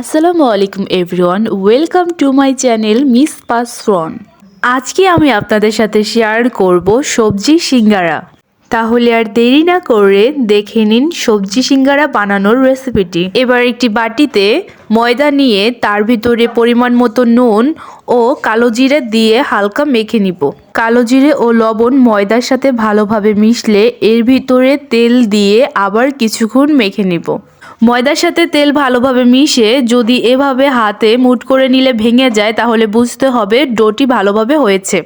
আসসালামু আলাইকুম everyone welcome to my channel miss পাসফ্রন আজকে আমি আপনাদের সাথে শেয়ার করব সবজি সিঙ্গারা। তাহলে আর দেরি না করে দেখে নিন সবজি সিঙ্গারা বানানোর রেসিপিটি এবার একটি বাটিতে ময়দা নিয়ে তার ভিতরে পরিমাণ মতো নুন ও কালো জিরে দিয়ে হালকা মেখে নিব। কালো জিরে ও লবণ ময়দার সাথে ভালোভাবে মিশলে এর ভিতরে তেল দিয়ে আবার কিছুক্ষণ মেখে নিব। ময়দার সাথে তেল ভালোভাবে মিশে যদি এভাবে হাতে মুট করে নিলে ভেঙে যায়, তাহলে বুঝতে হবে ডোটি ভালোভাবে হয়েছে।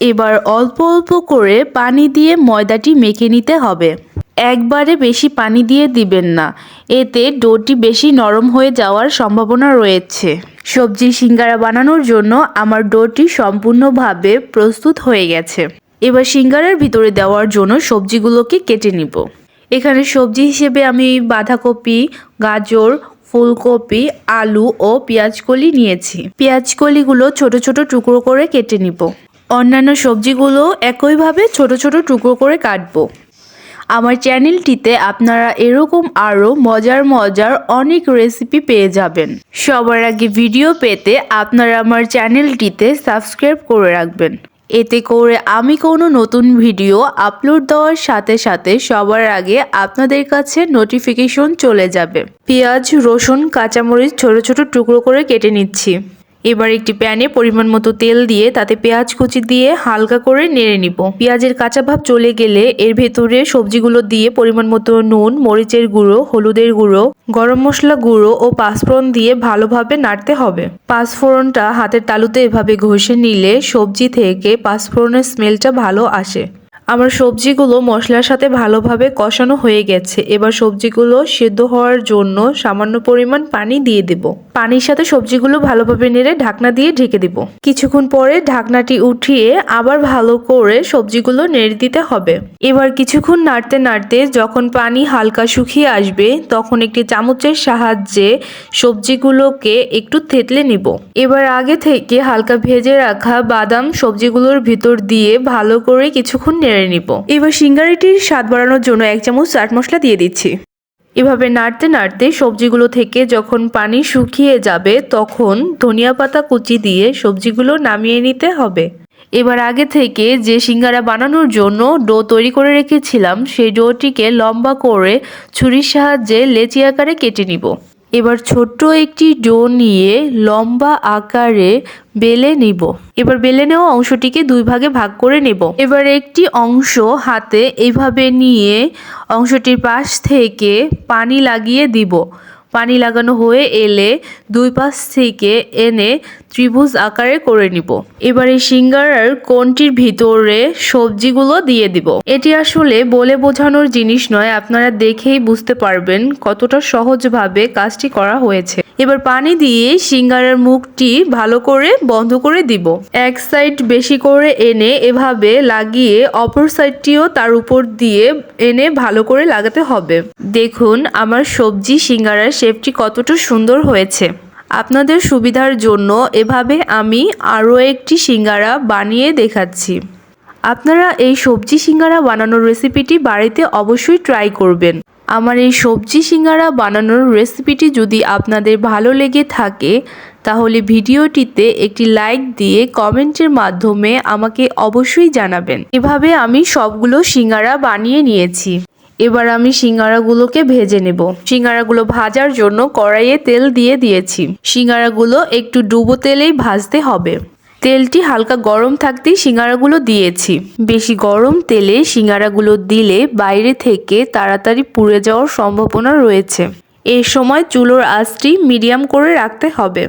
এবার অল্প অল্প করে পানি দিয়ে ময়দাটি মেখে নিতে হবে। একবারে বেশি পানি দিয়ে দিবেন না। এতে ডোটি বেশি নরম হয়ে যাওয়ার সম্ভাবনা রয়েছে। সবজি সিঙ্গারা বানানোর জন্য আমার ডোটি সম্পূর্ণভাবে প্রস্তুত হয়ে গেছে। এবার সিঙ্গারার ভিতরে দেওয়ার জন্য সবজিগুলোকে কেটে নিব। এখানে সবজি হিসেবে আমি বাঁধাকপি, গাজর, ফুলকপি, আলু ও পেঁয়াজকলি নিয়েছি। পেঁয়াজকলিগুলো ছোট ছোট টুকরো করে কেটে নিব। অন্যান্য সবজিগুলো একইভাবে ছোট ছোট টুকরো করে কাটবো। আমার চ্যানেলটিতে আপনারা এরকম আরও মজার মজার অনেক রেসিপি পেয়ে যাবেন। সবার আগে ভিডিও পেতে আপনারা আমার চ্যানেলটিতে সাবস্ক্রাইব করে রাখবেন। এতে করে আমি কোনো নতুন ভিডিও আপলোড দেওয়ার সাথে সাথে সবার আগে আপনাদের কাছে নোটিফিকেশন চলে যাবে। পেঁয়াজ, রসুন, কাঁচামরিচ ছোট ছোট টুকরো করে কেটে নিচ্ছি। এবার একটি প্যানে পরিমাণ মতো তেল দিয়ে তাতে পেঁয়াজ কুচি দিয়ে হালকা করে নেড়ে নিব। পেঁয়াজের কাঁচা ভাব চলে গেলে এর ভেতরে সবজিগুলো দিয়ে পরিমাণ মতো নুন, মরিচের গুঁড়ো, হলুদের গুঁড়ো, গরম মশলা গুঁড়ো ও পাঁচফোড়ন দিয়ে ভালোভাবে নাড়তে হবে। পাঁচফোড়নটা হাতের তালুতে এভাবে ঘষে নিলে সবজি থেকে পাঁচফোড়নের স্মেলটা ভালো আসে। আমার সবজিগুলো মশলার সাথে ভালোভাবে কষানো হয়ে গেছে। এবার সবজিগুলো সেদ্ধ হওয়ার জন্য সামান্য পরিমাণ পানি দিয়ে দেব। পানির সাথে সবজিগুলো ভালোভাবে নেড়ে ঢাকনা দিয়ে ঢেকে দেব। কিছুক্ষণ পরে ঢাকনাটি উঠিয়ে আবার ভালো করে সবজিগুলো নেড়ে দিতে হবে। এবার কিছুক্ষণ নাড়তে নাড়তে যখন পানি হালকা শুকিয়ে আসবে, তখন একটি চামচের সাহায্যে সবজিগুলোকে একটু থেতলে নিব। এবার আগে থেকে হালকা ভেজে রাখা বাদাম সবজিগুলোর ভিতর দিয়ে ভালো করে কিছুক্ষণ নেড়ে নিব। এবার সিঙ্গারিটির স্বাদ বাড়ানোর জন্য এক চামচ চাট মশলা দিয়ে দিচ্ছি। এভাবে নাড়তে নাড়তে সবজিগুলো থেকে যখন পানি শুকিয়ে যাবে, তখন ধনিয়া পাতা কুচি দিয়ে সবজিগুলো নামিয়ে নিতে হবে। এবার আগে থেকে যে সিঙ্গারা বানানোর জন্য ডো তৈরি করে রেখেছিলাম, সেই ডোটিকে লম্বা করে ছুরির সাহায্যে লেচি আকারে কেটে নিব। এবার ছোট্ট একটি ডো নিয়ে লম্বা আকারে বেলে নিব। এবার বেলে নেওয়া অংশটিকে দুই ভাগে ভাগ করে নেব। এবার একটি অংশ হাতে এইভাবে নিয়ে অংশটির পাশ থেকে পানি লাগিয়ে দিব। পানি লাগানো হয়ে এলে দুই পাশ থেকে এনে ত্রিভুজ আকারে করে নিব। এবারে সিঙ্গারার কোনটির ভিতরে সবজিগুলো দিয়ে দিব। এটি আসলে বলে বোঝানোর জিনিস নয়, আপনারা দেখেই বুঝতে পারবেন কতটা সহজভাবে কাজটি করা হয়েছে। এবার পানি দিয়ে সিঙ্গারার মুখটি ভালো করে বন্ধ করে দিব। এক সাইড বেশি করে এনে এভাবে লাগিয়ে অপর সাইডটিও তার উপর দিয়ে এনে ভালো করে লাগাতে হবে। দেখুন, আমার সবজি সিঙ্গারার শেপটি কতটা সুন্দর হয়েছে। আপনাদের সুবিধার জন্য এভাবে আমি আরও একটি সিঙ্গারা বানিয়ে দেখাচ্ছি। আপনারা এই সবজি সিঙ্গারা বানানোর রেসিপিটি বাড়িতে অবশ্যই ট্রাই করবেন। আমার এই সবজি সিঙ্গারা বানানোর রেসিপিটি যদি আপনাদের ভালো লেগে থাকে, তাহলে ভিডিওটিতে একটি লাইক দিয়ে কমেন্টের মাধ্যমে আমাকে অবশ্যই জানাবেন। এভাবে আমি সবগুলো সিঙ্গারা বানিয়ে নিয়েছি। এবার আমি সিঙ্গারাগুলোকে ভেজে নেব। সিঙ্গারাগুলো ভাজার জন্য কড়াইয়ে তেল দিয়ে দিয়েছি। সিঙ্গারাগুলো একটু ডুবো তেলেই ভাজতে হবে। তেলটি হালকা গরম থাকতেই সিঙ্গারাগুলো দিয়েছি। বেশি গরম তেলে সিঙ্গারাগুলো দিলে বাইরে থেকে তাড়াতাড়ি পুড়ে যাওয়ার সম্ভাবনা রয়েছে। এই সময় চুলোর আঁচটি মিডিয়াম করে রাখতে হবে।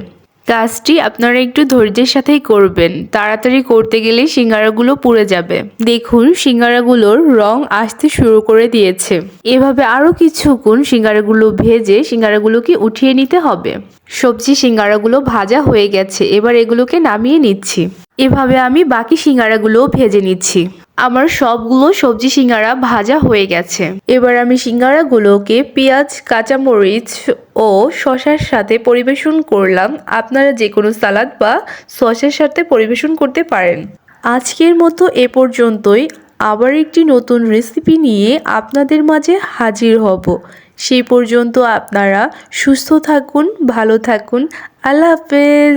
কাজটি আপনারা একটু ধৈর্যের সাথেই করবেন। তাড়াতাড়ি করতে গেলে সিঙ্গারাগুলো পুড়ে যাবে। দেখুন, সিঙ্গারাগুলোর রং আসতে শুরু করে দিয়েছে। এভাবে আরও কিছুক্ষণ সিঙ্গারাগুলো ভেজে সিঙ্গারাগুলোকে উঠিয়ে নিতে হবে। সবজি সিঙ্গারাগুলো ভাজা হয়ে গেছে। এবার এগুলোকে নামিয়ে নিচ্ছি। এভাবে আমি বাকি সিঙ্গারাগুলোও ভেজে নিচ্ছি। আমার সবগুলো সবজি সিঙ্গারা ভাজা হয়ে গেছে। এবার আমি সিঙ্গারাগুলোকে পেঁয়াজ, কাঁচামরিচ ও শশার সাথে পরিবেশন করলাম। আপনারা যে কোনো সালাদ বা সসের সাথে পরিবেশন করতে পারেন। আজকের মতো এ পর্যন্তই। আবার একটি নতুন রেসিপি নিয়ে আপনাদের মাঝে হাজির হব। সেই পর্যন্ত আপনারা সুস্থ থাকুন, ভালো থাকুন। আল্লাহ হাফেজ।